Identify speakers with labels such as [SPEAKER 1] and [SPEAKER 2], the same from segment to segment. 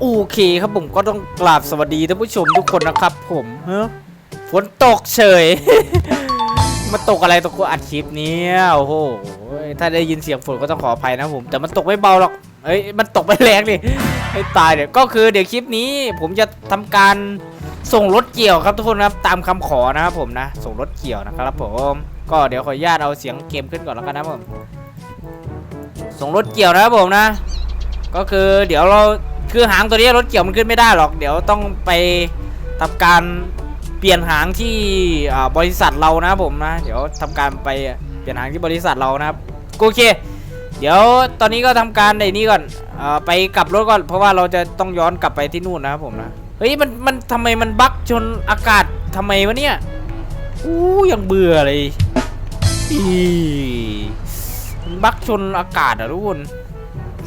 [SPEAKER 1] โอเคครับผมก็ต้องกราบสวัสดีท่านผู้ชมทุกคนนะครับ ผมเฮ้อฝนตกเฉย มาตกอะไรตกกูอัดคลิปเนี้ยโอ้โหถ้าได้ยินเสียงฝนก็ต้องขออภัยนะผม แต่มันตกไม่เบาหรอกเอ้ยมันตกไม่แรงดิให้ตายเดี๋ยก็คือเดี๋ยวคลิปนี้ ผมจะทำการส่งรถเกี่ยวครับทุกคนครับตามคำขอนะครับผมนะ ส่งรถเกี่ยวนะครับผมก็เดี๋ยวขออนุญาตเอาเสียงเกมขึ้นก่อนแล้วกันนะผมส่งรถเกี่ยวนะครับผมนะ ก็คือเดี๋ยวเรา คือหางตัวนี้รถเกี่ยวมันขึ้นไม่ได้หรอก เดี๋ยวต้องไปทำการเปลี่ยนหางที่บริษัทเรานะผมนะ เดี๋ยวทำการไปเปลี่ยนหางที่บริษัทเรานะครับโอเค เดี๋ยวตอนนี้ก็ทำการในนี้ก่อนอไปกลับรถก่อน เพราะว่าเราจะต้องย้อนกลับไปที่นู่นนะครับผมนะเฮ้ยมันมันทำไมมันบั๊กชนอากาศทำไมวะเนี่ยอู้ยังเบื่อเลยมันบั๊กชนอากาศอะทุกคน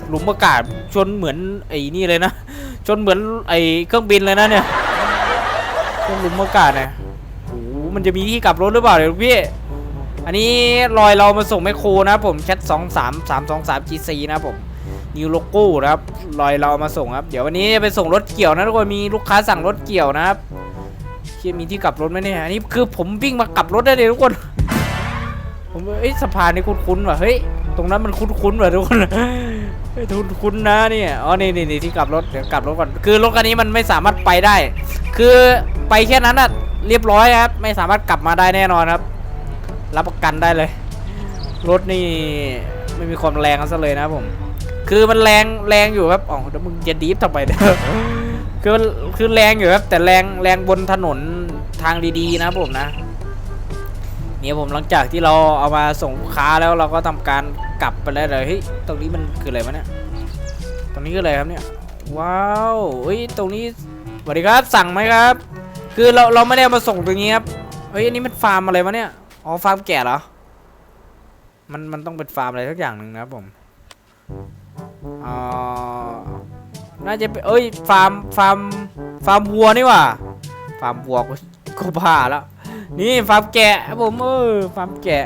[SPEAKER 1] หลุมอากาศชนเหมือนไอ้นี่เลยนะ ชนเหมือนไอ้เครื่องบินเลยนะเนี่ยชนหลุมอากาศเนี่ยโอ้โหมันจะมีที่กลับรถหรือเปล่าเดี๋ยวพี่ อันนี้ลอยเรามาส่งแมคโครนะผมแคทสองสามสามสองสามจีซีนะผมนิวโลโก้นะครับลอยเรามาส่งครับ เดี๋ยววันนี้จะไปส่งรถเกี่ยวนะทุกคนมีลูกค้าสั่งรถเกี่ยวนะครับเชี่ยมีที่กลับรถไหมเนี่ยอันนี้คือผมวิ่งมากลับรถได้เลยทุกคนผมเอ้ยสะพานนี่คุ้นๆว่ะเฮ้ยตรงนั้นมันคุ้นๆว่ะทุกคน ทุนคุ้นะเนี่ยอ๋อนี่นี่นี่ที่กลับรถเดี๋ยวกลับรถก่อนคือรถคันนี้มันไม่สามารถไปได้ คือไปแค่นั้นอะเรียบร้อยครับ ไม่สามารถกลับมาได้แน่นอนครับ รับประกันได้เลย รถนี่ไม่มีความแรงซะเลยนะผม คือมันแรงแรงอยู่ครับอ๋อเดี๋ยวมึงจะดีฟทำไมเนี่ยคือคือแรงอยู่ครับแต่แรงแรงบนถนนทางดีๆนะผมนะเนี่ยผมหลังจากที่เราเอามาส่งลูกค้าแล้วเราก็ทำการ กลับไปแล้วเลยเฮ้ยตรงนี้มันคืออะไรวะเนี่ยตรงนี้คืออะไรครับเนี่ยว้าวเฮ้ยตรงนี้สวัสดีครับสั่งไหมครับ คือเราเราไม่ได้มาส่งตรงนี้ครับเฮ้ยอันนี้มันฟาร์มอะไรวะเนี่ยอ๋อฟาร์มแกะเหรอมันมันต้องเป็นฟาร์มอะไรสักอย่างหนึ่งนะครับผมอ่าน่าจะเป็นเอ้ยฟาร์มฟาร์มฟาร์มวัวนี่ว่าฟาร์มวัวกูกูผ่าแล้วนี่ฟาร์มแกะครับผมเออฟาร์มแกะ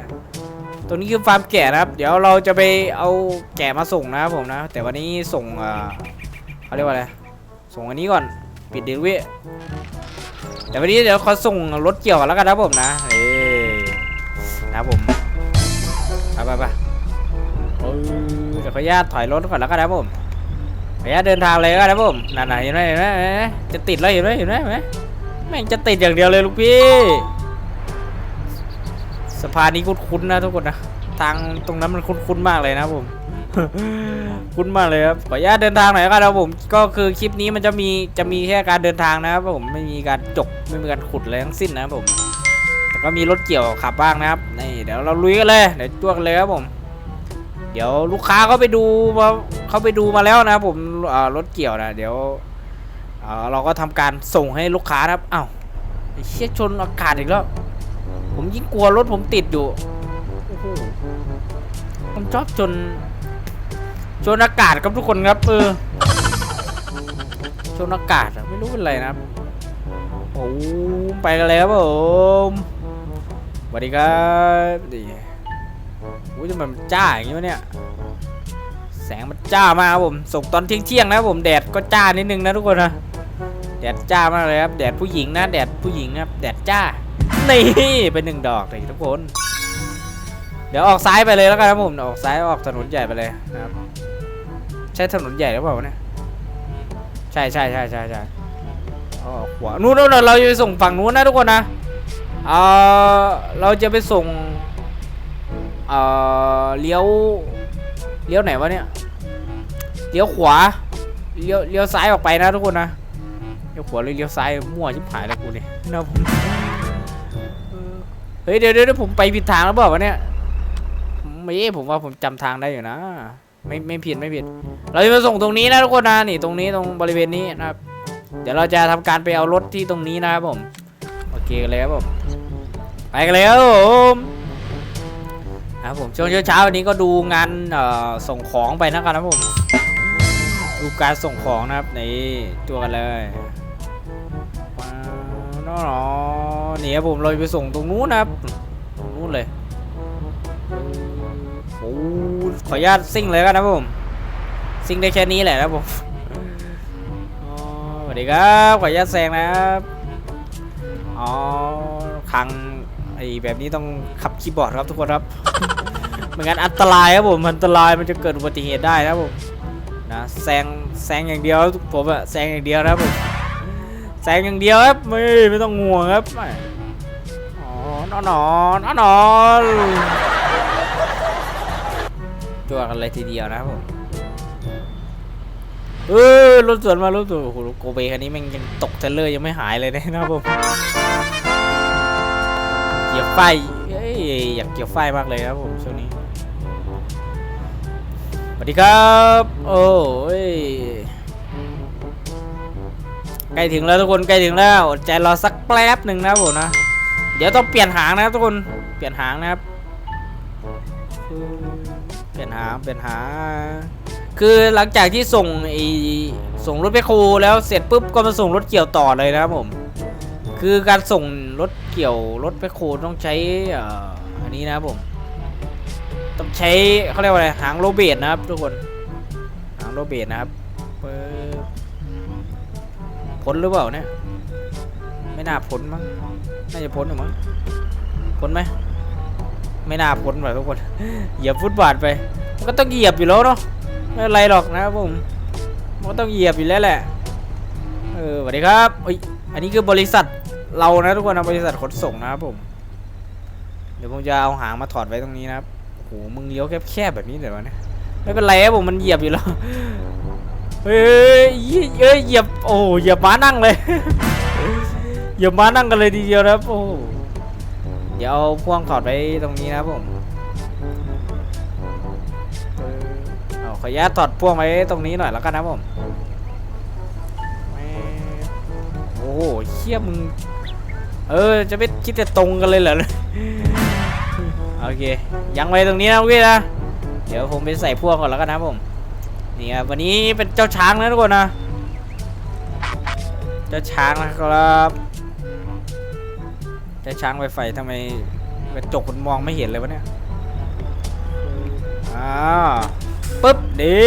[SPEAKER 1] ตัวนี้คือฟาร์มแกะนะครับ เดี๋ยวเราจะไปเอาแกะมาส่งนะครับผมนะ แต่วันนี้ส่งเอ่อเขาเรียกว่าอะไร ส่งอันนี้ก่อน ปิดเดลิเวอรี่แต่วันนี้เดี๋ยวขอส่งรถเกี่ยวก่อนแล้วกันนะผมนะ เอ้นะผมไปไปไปเออเดี๋ยวขออนุญาตถอยรถก่อนแล้วกันนะผมขออนุญาตเดินทางเลยก็ได้นะผมนั่นๆเห็นไหมเห็นไหมเห็นไหมจะติดแล้วเห็นไหมเห็นไหมเห็นไหมแม่งจะติดอย่างเดียวเลยลูกพี่ สะพานนี้คุ้นๆนะทุกคนนะทางตรงนั้นมันคุ้นๆมากเลยนะครับผมคุ้นมากเลยครับขออนุญาตเดินทางหน่อยครับผมก็คือคลิปนี้มันจะมีจะมีแค่การเดินทางนะครับผมไม่มีการจกไม่มีการขุดอะไรทั้งสิ้นนะครับผมแต่ก็มีรถเกี่ยวขับบ้างนะครับนี่เดี๋ยวเราลุยกันเลยเดี๋ยวจ้วงกันเลยครับผม เดี๋ยวลูกค้าเขาไปดูมาเขาไปดูมาแล้วนะครับผมอ่ารถเกี่ยวนะเดี๋ยวอ่าเราก็ทำการส่งให้ลูกค้านะครับอ้าวไอ้เชี่ยชนอากาศอีกแล้ว ผมยิ่งกลัวรถผมติดอยู่โอ้โหผมชอบจนชนอากาศครับทุกคนครับ เออชนอากาศไม่รู้เป็นไรนะครับโอ้ไปกันแล้วครับผมสวัสดีครับดีโอ้ยทำไมมันจ้าอย่างนี้วะเนี่ย แสงมันจ้ามากครับผมส่งตอนเที่ยงเที่ยงๆนะผมแดดก็จ้านิดนึงนะทุกคนนะแดดจ้ามากเลยครับ แดดผู้หญิงนะ แดดผู้หญิงนะครับ แดดจ้า นี่เป็นหนึ่งดอกเลยทุกคน เดี๋ยวออกซ้ายไปเลยแล้วกันครับผมออกซ้ายออกถนนใหญ่ไปเลยนะครับ ใช่ถนนใหญ่หรือเปล่าเนี่ยใช่ใช่ใช่ใช่ใช่ออกขวานู้นนู้นเราจะไปส่งฝั่งนู้นนะทุกคนนะเออเราจะไปส่งเออเลี้ยวเลี้ยวไหนวะเนี่ยเลี้ยวขวาเลี้ยวเลี้ยวซ้ายออกไปนะทุกคนนะเลี้ยวขวาหรือเลี้ยวซ้ายมั่วชิบหายแล้วกูเนี่ยนะผม เฮ้ยเดี๋ยวเดี๋ยวผมไปผิดทางแล้วเปล่าเนี่ยไม่ผมว่าผมจำทางได้อยู่นะ ไม่ไม่ผิดไม่ผิด เราจะมาส่งตรงนี้นะทุกคนนะนี่ตรงนี้ตรงบริเวณนี้นะครับ เดี๋ยวเราจะทำการไปเอารถที่ตรงนี้นะครับผมโอเคกันเลยครับผมไปกันเลยครับผมนะครับผมช่วงเช้าๆวันนี้ก็ดูงานส่งของไปนะครับผมดูการส่งของนะครับนี่ตัวกันเลยาวน้อๆนี่ครับผมเราไปส่งตรงนู้นนะครับตรงนู้นเลยโอ้ขออนุญาตซิ่งเลยกันนะผมซิ่งได้แค่นี้แหละนะผมวัสดีครับขออนุญาตแซงนะครับอ๋อคังไอ้แบบนี้ต้องขับคีย์บอร์ดครับทุกคนครับไม่งั้นอันตรายครับผมอันตรายมันจะเกิดอุบัติเหตุได้นะผมนะแซงแซงอย่างเดียวผมอะแซงอย่างเดียวนะครับผม แซงอย่างเดียวครับไม่ไม่ต้องห่วงครับไม่อ๋อนอนนอนนอนนอนจั่วกันเลยทีเดียวนะครับผมเออรถสวนมารถสวนโอ้โหโกเบคันนี้แมันยังตกเทรลเลอร์ยังไม่หายเลยนะครับผมเกี่ยวไฟเอ้ยอยากเกี่ยวไฟมากเลยครับผมช่วงนี้สวัสดีครับ โอ้ย ใกล้ถึงแล้วทุกคนใกล้ถึงแล้วใจรอสักแป๊บหนึ่งนะผมนะ เดี๋ยวต้องเปลี่ยนหางนะครับทุกคนเปลี่ยนหางนะครับ เปลี่ยนหางเปลี่ยนหางคือหลังจากที่ส่งไอส่งรถไปครูแล้วเสร็จปุ๊บก็มาส่งรถเกี่ยวต่อเลยนะครับผม คือการส่งรถเกี่ยวรถไปครูต้องใช้อ,อันนี้นะครับผมต้องใช้เขาเรียกว่าอะไรหางโรเบตนะครับทุกคนหางโรเบตนะครับ พ้นหรือเปล่าเนี่ย ไม่น่าพ้นมั้ง น่าจะพ้นหรือมั้ง พ้นไหม ไม่น่าพ้นว่ะทุกคน เหยียบฟุตบาทไป มันก็ต้องเหยียบอยู่แล้วเนาะ ไม่เป็นไรหรอกนะครับผม มันก็ต้องเหยียบอยู่แล้วแหละ เออสวัสดีครับอ้ย อันนี้คือบริษัทเรานะทุกคนนะบริษัทขนส่งนะครับผม เดี๋ยวผมจะเอาหางมาถอดไว้ตรงนี้นะครับโอ้โห มึงเลี้ยวแคบๆแบบนี้เลยวนี่ยไม่เป็นไรครับผม มันเหยียบอยู่แล้ว เฮ้ยเอ้ยเหยียบโอ้หเหยียบม้านั่งเลยเหยียบม้านั่งกันเลยทีเดียวนะครับโอ้เดี๋ยวเอาพ่วงถอดไว้ตรงนี้นะครับผมเอาขออนุญาตถอดพ่วงไว้ตรงนี้หน่อยแล้วกันนะผมแหมโอ้โหเชี่ยมึงเออจะไม่คิดจะตรงกันเลยเหรอโอเคยังไว้ตรงนี้นะพี่นะเดี๋ยวผมไปใส่พ่วงก่อนแล้วกันนะผม นี่ครับวันนี้เป็นเจ้าช้างนะทุกคนนะ เจ้าช้างนะครับ เจ้าช้างไฟไฟทำไมกระจกมันมองไม่เห็นเลยวะเนี่ยอ่าปึ๊บดี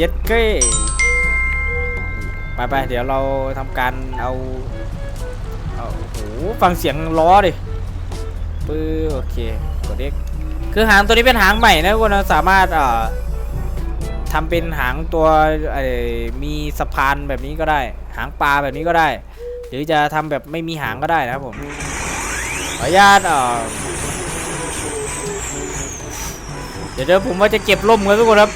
[SPEAKER 1] ยัดเก้ไปไปเดี๋ยวเราทำการเอาเอาโอ้โหฟังเสียงล้อดิปึ๊บโอเคกด X คือหางตัวนี้เป็นหางใหม่นะทุกคนสามารถเอ่อ ทำเป็นหางตัวมีสะพานแบบนี้ก็ได้ หางปลาแบบนี้ก็ได้ หรือจะทำแบบไม่มีหางก็ได้นะครับผมขออนุญาตเดี๋ยวเดี๋ยวผมว่าจะเก็บร่มกันทุกคนครับ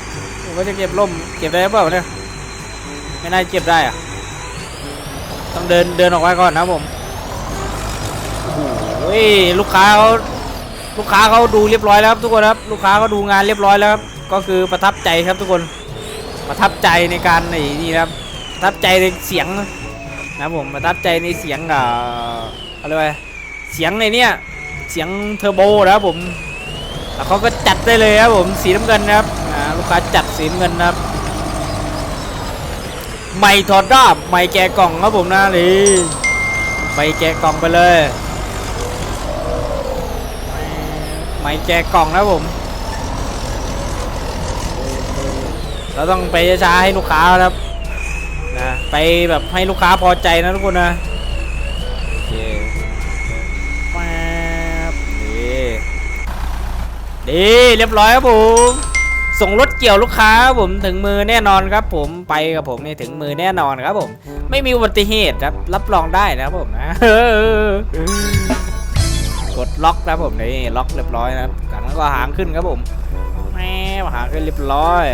[SPEAKER 1] ผมว่าจะเก็บร่มเก็บได้หรือเปล่าเนี่ยไม่น่าเก็บได้อะต้องเดินเดินออกไปก่อนนะผมโอ้โหลูกค้าเขาลูกค้าเขาดูเรียบร้อยแล้วครับทุกคนครับ ลูกค้าเขาดูงานเรียบร้อยแล้วครับ ก็คือประทับใจครับทุกคนประทับใจในการไอ้นี่นะครับประทับใจในเสียงนะผมประทับใจในเสียงอ่าอะไรวะเสียงในเนี้ยเสียงเทอร์โบนะครับผมแล้วเขาก็จัดได้เลยครับผมสีน้ำเงินนะครับลูกค้าจัดสีน้ำเงินนะครับไม่ถอดรอบไม่แกะกล่องครับผมนะนี่ไม่แกะกล่องไปเลยไม่แจกกล่องนะผม เราต้องไปช้าให้ลูกค้าครับนะไปแบบให้ลูกค้าพอใจนะทุกคนนะโอเคแป๊บดีดีเรียบร้อยครับผมส่งรถเกี่ยวลูกค้าครับผมถึงมือแน่นอนครับ ผมไปกับผมนี่ถึงมือแน่นอนครับผม ไม่มีอุบัติเหตุครับ รับรองได้นะครับผมนะกดล็อกนะครับผมนี่ล็อกเรียบร้อยนะครับกันก็หางขึ้นครับผมแม่หางขึ้นเรียบร้อย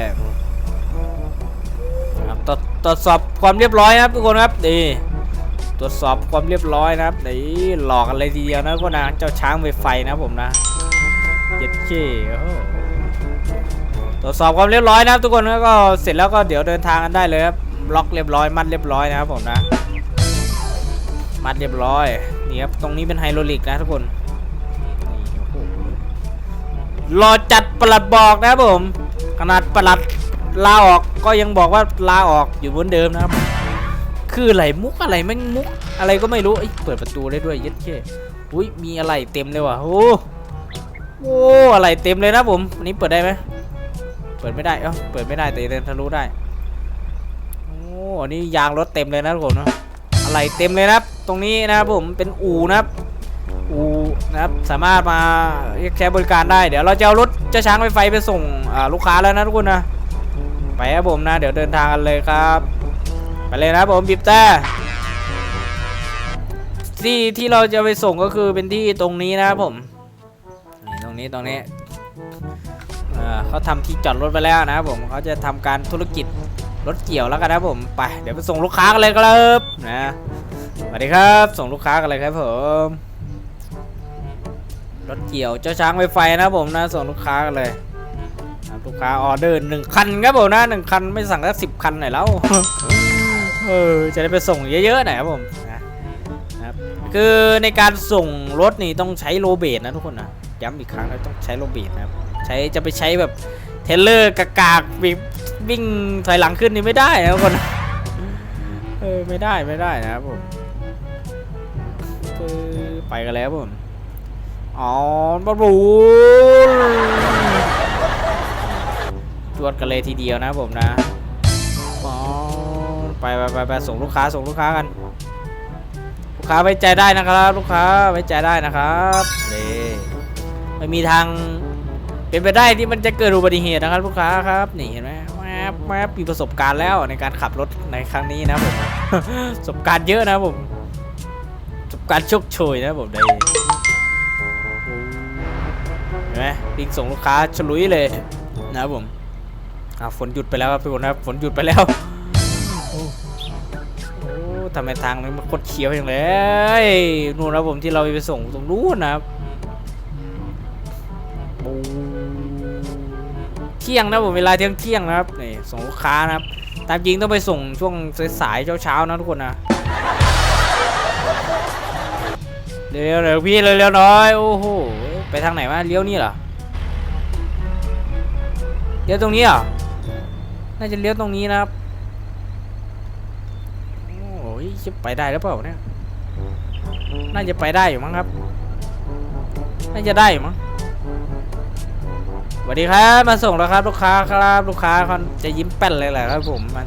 [SPEAKER 1] ตรวจตรวจสอบความเรียบร้อยนะครับทุกคนครับนี่ตรวจสอบความเรียบร้อยนะครับนี่หลอกกันเลยทีเดียวนะก็นะเจ้าช้างไฟไฟนะผมนะเจ็ดเคโอ้โหตรวจสอบความเรียบร้อยนะครับทุกคนแล้วก็เสร็จแล้วก็เดี๋ยวเดินทางกันได้เลยครับล็อกเรียบร้อย มัดเรียบร้อยนะครับผมนะ มัดเรียบร้อยนี่ครับตรงนี้เป็นไฮโดรลิกนะทุกคนรอจัดประหลัดบอกนะครับผมขนาดประหลัด ลาออกก็ยังบอกว่าลาออกอยู่เหมือนเดิมนะครับ คืออะไรมุกอะไรแม่งมุกอะไรก็ไม่รู้เอ้ยเปิดประตูได้ด้วยเย็ดเช่อุ้ยมีอะไรเต็มเลยว่ะโอ้โอ้อะไรเต็มเลยนะผมอันนี้เปิดได้ไหมเปิดไม่ได้เอ้าเปิดไม่ได้แต่เดินทะลุได้โอ้อันนี้ยางรถเต็มเลยนะทุกคนเนอะอะไรเต็มเลยนะครับ ตรงนี้นะครับผมเป็นอู่นะครับอูนะครับสามารถมาเรียกใช้บริการได้ เดี๋ยวเราจะเอารถเจ้าช้างไฟไฟไปส่งลูกค้าแล้วนะทุกคนนะ ไปครับผมนะ เดี๋ยวเดินทางกันเลยครับ ไปเลยนะผมบีบแต่ที่ที่เราจะไปส่งก็คือเป็นที่ตรงนี้นะครับผมนี่ตรงนี้ตรงนี้เขาทำที่จอดรถไปแล้วนะครับผมเขาจะทำการธุรกิจรถเกี่ยวแล้วกันนะผมไปเดี๋ยวไปส่งลูกค้ากันเลยครับนะสวัสดีครับ ส่งลูกค้ากันเลยครับผมรถเกี่ยวเจ้าช้างไฟไฟนะผมนะส่งลูกค้ากันเลย ลูกค้าออเดอร์หนึ่งคันครับผมนะหนึ่งคันไม่สั่งสักสิบคันหน่อยแล้วเออจะได้ไปส่งเยอะๆหน่อยครับผมนะนะครับคือในการส่งรถนี่ต้องใช้โรเบตนะทุกคนนะย้ำอีกครั้งนะต้องใช้โรเบตนะครับใช้จะไปใช้แบบเทรลเลอร์กากากๆวิ่งวิ่งถอยหลังขึ้นนี่ไม่ได้นะทุกคนนะเออไม่ได้ไม่ได้นะครับผมปึ๊บไปกันแล้วครับผมอ๋อบอลบู จวดกันเลยทีเดียวนะผมนะอ๋อไปไปไปไปส่งลูกค้าส่งลูกค้ากัน ลูกค้าไว้ใจได้นะครับ ลูกค้าไว้ใจได้นะครับนี่ไม่มีทางเป็นไปได้ที่มันจะเกิดอุบัติเหตุนะครับ ลูกค้าครับนี่เห็นไหมแมบแมบมีประสบการณ์แล้วในการขับรถในครั้งนี้นะผมประสบการณ์เยอะนะผมประสบการณ์โชคโชยนะผมได้เห็นไหมปิงส่งลูกค้าฉลุยเลยนะครับผม อ่าฝนหยุดไปแล้วครับทุกคนนะครับฝนหยุดไปแล้วโอ้โอ้ทำไมทางมันคดเขียวอย่างเลยนู่นนะผมที่เราไปส่งตรงนู้นนะครับโอ้เที่ยงนะผมเวลาเที่ยงเที่ยงนะครับนี่ส่งลูกค้านะครับ ตามจริงต้องไปส่งช่วงสายเช้าๆนะทุกคนนะเร็วๆเร็วพี่เร็วๆน่อยโอ้โหไปทางไหนวะเลี้ยวนี่เหรอเลี้ยวตรงนี้เหรอ น่าจะเลี้ยวตรงนี้นะครับ โอ้ยจะไปได้หรือเปล่าเนี่ย น่าจะไปได้อยู่มั้งครับ น่าจะได้อยู่มั้งสวัสดีครับ มาส่งแล้วครับลูกค้าครับลูกค้าเขาจะยิ้มแป้นเลยแหละครับผมมา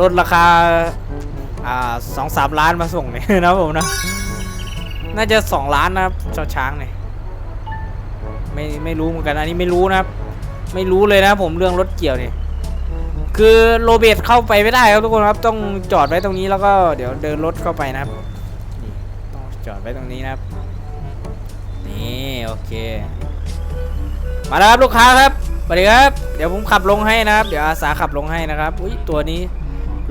[SPEAKER 1] ลดราคา อ่าสองสามล้านมาส่งเนี่ยนะผมนะ น่าจะสองล้านนะครับชอช้างเนี่ยไม่ไม่รู้เหมือนกันอันนี้ไม่รู้นะครับ ไม่รู้เลยนะผมเรื่องรถเกี่ยวเนี่ย คือโรเบตเข้าไปไม่ได้ครับทุกคนครับต้องจอดไว้ตรงนี้แล้วก็เดี๋ยวเดินรถเข้าไปนะครับนี่ต้องจอดไว้ตรงนี้นะครับนี่โอเค มาแล้วครับลูกค้าครับสวัสดีครับ เดี๋ยวผมขับลงให้นะครับ เดี๋ยวอาสาขับลงให้นะครับอุ้ยตัวนี้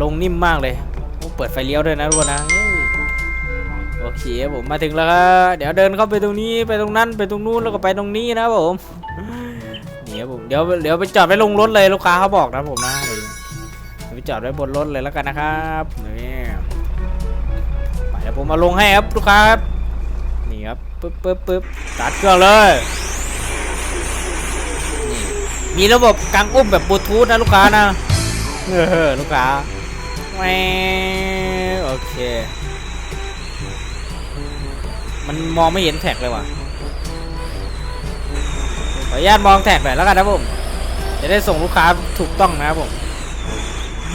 [SPEAKER 1] ลงนิ่มมากเลยโอ้เปิดไฟเลี้ยวด้วยนะทุกคนนะโอเคผมมาถึงแล้วครับเดี๋ยวเดินเข้าไปตรงนี้ไปตรงนั้นไปตรงนู้นแล้วก็ไปตรงนี้นะผมนี่ครับผมเดี๋ยวเดี๋ยวไปจอดไว้ลงรถเลยลูกค้าเขาบอกนะผมนะ ไปจอดไว้บนรถเลยแล้วกันนะครับนี่ไปเดี๋ยวผมมาลงให้ครับลูกค้าครับนี่ครับปึ๊บปึ๊บปึ๊บสตาร์ทเครื่องเลยนี่มีระบบกางอุ้มแบบบลูทูธนะลูกค้านะเออลูกค้าแหวโอเค มันมองไม่เห็นแท็กเลยว่ะขออนุญาตมองแท็กหน่อยแล้วกันนะผม จะได้ส่งลูกค้าถูกต้องนะครับผม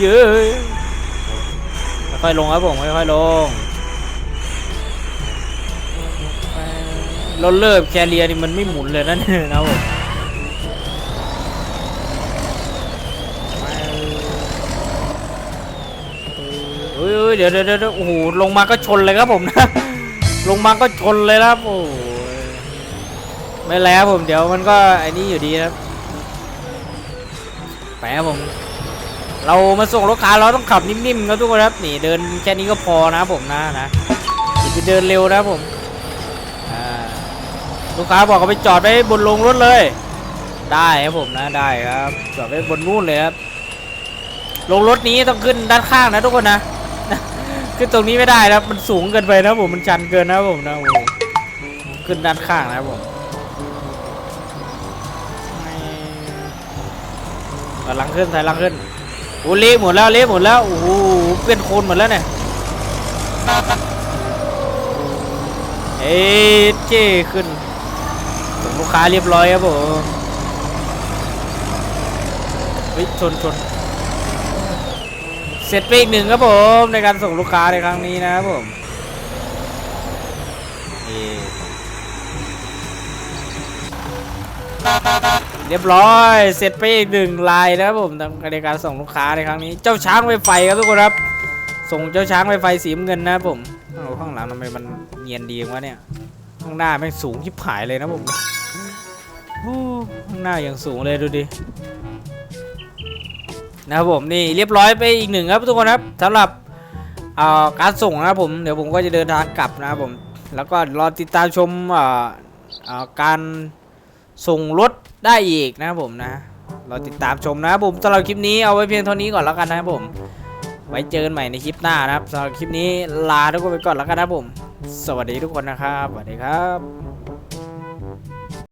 [SPEAKER 1] เยอะค่อยลงครับผมค่อยๆลงรถเลิฟแคเรียนี่มันไม่หมุนเลยนั่นนะครับผมเฮ้ยเดี๋ยวเดี๋ยวเดี๋ยวโอ้โหลงมาก็ชนเลยครับผมนะ ลงมาก็ชนเลยครับโอ้ยไม่แล้วผมเดี๋ยวมันก็ไอ้นี่อยู่ดีครับไปครับผม เรามาส่งลูกค้าเราต้องขับนิ่มๆครับทุกคนครับนี่เดินแค่นี้ก็พอนะผมนะนะอย่าไปเดินเร็วนะผมลูกค้าบอกเขาไปจอดไว้บนโรงรถเลย ได้ครับผมนะได้ครับจอดไว้บนนู่นเลยครับลงรถนี้ต้องขึ้นด้านข้างนะทุกคนนะขึ้นตรงนี้ไม่ได้นะมันสูงเกินไปนะผมมันชันเกินนะผมนะโอ้ขึ้นด้านข้างนะผมหลังขึ้นถอยหลังขึ้น โอ้เละหมดแล้วเละหมดแล้วโอ้โหเป็นโคลนหมดแล้วเนี่ยเอ้เจ้ขึ้นส่งลูกค้าเรียบร้อยครับผมเฮ้ยชนชนเสร็จไปอีกหนึ่งครับผมในการส่งลูกค้าในครั้งนี้นะครับผมนี่ เรียบร้อย เสร็จไปอีกหนึ่งลายนะครับผมในการส่งลูกค้าในครั้งนี้ เจ้าช้างไฟไฟครับทุกคนครับ ส่งเจ้าช้างไฟไฟสีเงินนะครับผมเอาข้างหลังทำไมมันเนียนดีวะเนี่ย ข้างหน้าแม่งสูงชิบหายเลยนะผมข้างหน้าอย่างสูงเลยดูดิ นะครับผมนี่เรียบร้อยไปอีกหนึ่งครับทุกคนครับสำหรับเอ่อการส่งนะครับผมเดี๋ยวผมก็จะเดินทางกลับนะครับผม แล้วก็รอติดตามชมเอ่อการส่งรถ ได้อีกนะครับผมนะ เราติดตามชมนะครับผมสำหรับคลิปนี้เอาไว้เพียงเท่านี้ก่อนแล้วกันนะครับผม ไว้เจอกันใหม่ในคลิปหน้านะครับสำหรับคลิปนี้ลาทุกคนไปก่อนแล้วกันนะครับผม สวัสดีทุกคนนะครับสวัสดีครับ